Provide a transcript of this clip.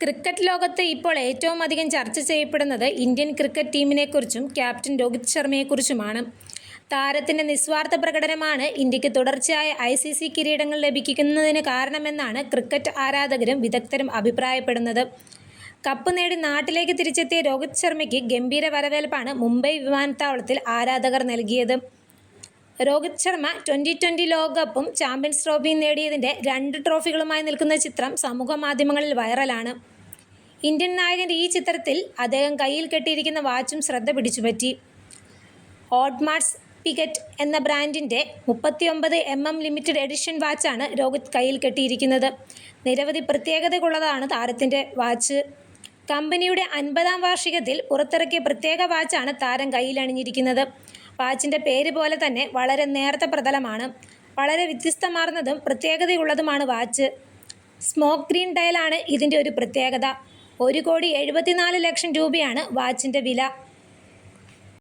Cricket ലോകത്ത് ഇപ്പോൾ ഏറ്റവും അധികം ചർച്ച ചെയ്യപ്പെടുന്നത് ഇന്ത്യൻ ക്രിക്കറ്റ് ടീമിനെക്കുറിച്ചും ക്യാപ്റ്റൻ രോഹിത് ശർമ്മയെക്കുറിച്ചുമാണ് താരത്തിന്റെ നിസ്വാർത്ഥ പ്രകടനമാണ് ഇന്ത്യയ്ക്ക് തുടർച്ചയായ ഐ സി സി കിരീടങ്ങൾ ലഭിക്കുന്നതിന് കാരണമെന്നാണ് ക്രിക്കറ്റ് ആരാധകരും വിദഗ്ധരും അഭിപ്രായപ്പെടുന്നത്. കപ്പ് നേടി നാട്ടിലേക്ക് തിരിച്ചെത്തിയ രോഹിത് ശർമ്മയ്ക്ക് ഗംഭീര വരവേൽപ്പാണ് മുംബൈ വിമാനത്താവളത്തിൽ ആരാധകർ നൽകിയത്. രോഹിത് ശർമ്മ ട്വന്റി ട്വന്റി ലോകകപ്പും ചാമ്പ്യൻസ് ട്രോഫിയും നേടിയതിന്റെ രണ്ട് ട്രോഫികളുമായി നിൽക്കുന്ന ചിത്രം സമൂഹ മാധ്യമങ്ങളിൽ വൈറലാണ്. ഇന്ത്യൻ നായകന്റെ ഈ ചിത്രത്തിൽ അദ്ദേഹം കയ്യിൽ കെട്ടിയിരിക്കുന്ന വാച്ചും ശ്രദ്ധ പിടിച്ചുപറ്റി. ഓഡ്മാർട്സ് പിഗറ്റ് എന്ന ബ്രാൻഡിന്റെ മുപ്പത്തിയൊമ്പത് എം എം ലിമിറ്റഡ് എഡിഷൻ വാച്ചാണ് രോഹിത് കയ്യിൽ കെട്ടിയിരിക്കുന്നത്. നിരവധി പ്രത്യേകതകളുള്ളതാണ് താരത്തിന്റെ വാച്ച്. കമ്പനിയുടെ അൻപതാം വാർഷികത്തിൽ പുറത്തിറക്കിയ പ്രത്യേക വാച്ചാണ് താരം കയ്യിലണിഞ്ഞിരിക്കുന്നത്. വാച്ചിന്റെ പേര് പോലെ തന്നെ വളരെ നേർത്ത പ്രതലമാണ്. വളരെ വ്യത്യസ്തമാർന്നതും പ്രത്യേകതയുള്ളതുമാണ് വാച്ച്. സ്മോക്ക് ഗ്രീൻ ഡയലാണ് ഇതിന്റെ ഒരു പ്രത്യേകത. ഒരു കോടി എഴുപത്തിനാല് ലക്ഷം രൂപയാണ് വാച്ചിന്റെ വില.